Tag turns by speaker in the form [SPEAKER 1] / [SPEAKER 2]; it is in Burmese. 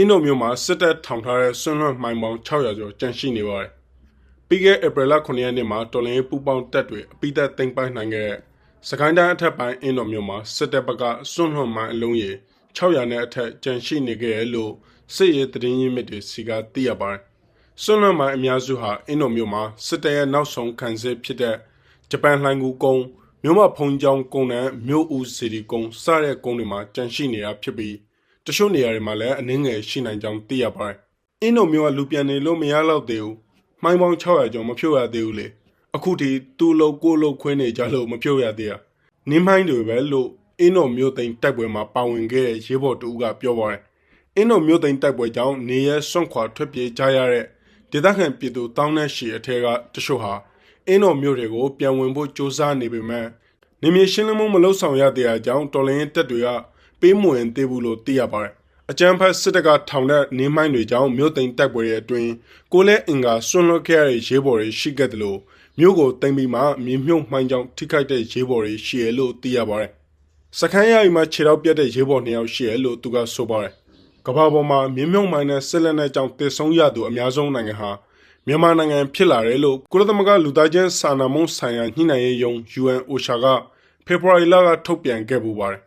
[SPEAKER 1] အင်းတော်မြို့မှာစစ်တပ်ထောင်ထားတဲ့ဆွန့်လွတ်မှိုင်ပေါင်း600ကျော်ကျန်ရှိနေပါတယ်။ပြီးခဲ့ဧပြီလ9ရက်နေ့မှာတော်လိုင်းပူပေါင်းတပ်တွေအပိသက်သိမ်းပိုက်နိုင်ခဲ့တဲ့စကိုင်းတိုင်းအထက်ပိုင်းအင်းတော်မြို့မှာစစ်တပ်ဘက်ကဆွန့်လွတ်မှိုင်အလုံးရေ600နဲ့အထက်ကျန်ရှိနေခဲ့တယ်လို့စစ်ရေးသတင်းရင်းမြစ်တွေစီကသိရပါတယ်။ဆွန့်လွတ်မှိုင်အများစုဟာအင်းတော်မြို့မှာစစ်တပ်ရဲ့နောက်ဆုံးခံစစ်ဖြစ်တဲ့ဂျပန်လှိုင်းကူကုန်းမြို့မဖုံကြောင်ကုန်းနဲ့မြို့ဦးစီဒီကုန်းစတဲ့ကုန်းတွေမှာကျန်ရှိနေတာဖြစ်ပြီး တချို့နေရာတွေမှာလည်းအနည်းငယ်ရှိနိုင်ကြောင်းသိရပါတယ်။အင်းတို့မျိုးကလူပြန်နေလို့မရတော့သေးဘူး။မှိုင်းပေါင်း600ကျော်မဖြုတ်ရသေးဘူးလေ။အခုထိသူ့လို့ကိုလို့ခွင်းနေကြလို့မဖြုတ်ရသေးရ။နင်းမိုင်းတွေပဲလို့အင်းတို့မျိုးသိန်းတိုက်ပွဲမှာပါဝင်ခဲ့တဲ့ရေးဘော်တူကပြောပါတယ်။အင်းတို့မျိုးသိန်းတိုက်ပွဲကြောင့်နေရဲစွန့်ခွာထွက်ပြေးကြရတဲ့ဒေသခံပြည်သူတောင်းနှက်ရှည်အထက်ကတချို့ဟာအင်းတော်မျိုးတွေကိုပြန်ဝင်ဖို့ကြိုးစားနေပေမဲ့နေမြေရှင်းလင်းမှုမလုပ်ဆောင်ရသေးတဲ့အကြောင်းတော်လိုင်းတက်တွေက ပေးမဝင်သေးဘူးလို့သိရပါတယ်။အကြမ်းဖက်စစ်တပ်ကထောင်တဲ့နေမိုင်းတွေကြောင့်မြို့သိမ်းတိုက်ပွဲရဲ့အတွင်းကိုလဲအင်္ဂါဆွန့်လွတ်ခဲ့ရတဲ့ရေးပေါ်တွေရှိခဲ့တယ်လို့မြို့ကိုသိမ်းပြီးမှမြေမြုပ်မှိုင်းကြောင့်ထိခိုက်တဲ့ရေးပေါ်တွေရှိရလို့သိရပါတယ်။စခန်းရည်မှာခြေတော့ပြတ်တဲ့ရေးပေါ်နှစ်ယောက်ရှိရလို့သူကဆိုပါတယ်။ကမ္ဘာပေါ်မှာမြေမြုပ်မှိုင်းနဲ့ဆက်လက်နဲ့ကြောင့်တည်ဆုံးရသူအများဆုံးနိုင်ငံဟာမြန်မာနိုင်ငံဖြစ်လာတယ်လို့ကုလသမဂ္ဂလူသားချင်းစာနာမှုဆိုင်ရာညှိနှိုင်းရေးယုံ UN OCHA ကဖေဖော်ဝါရီလကထုတ်ပြန်ခဲ့ပူပါတယ်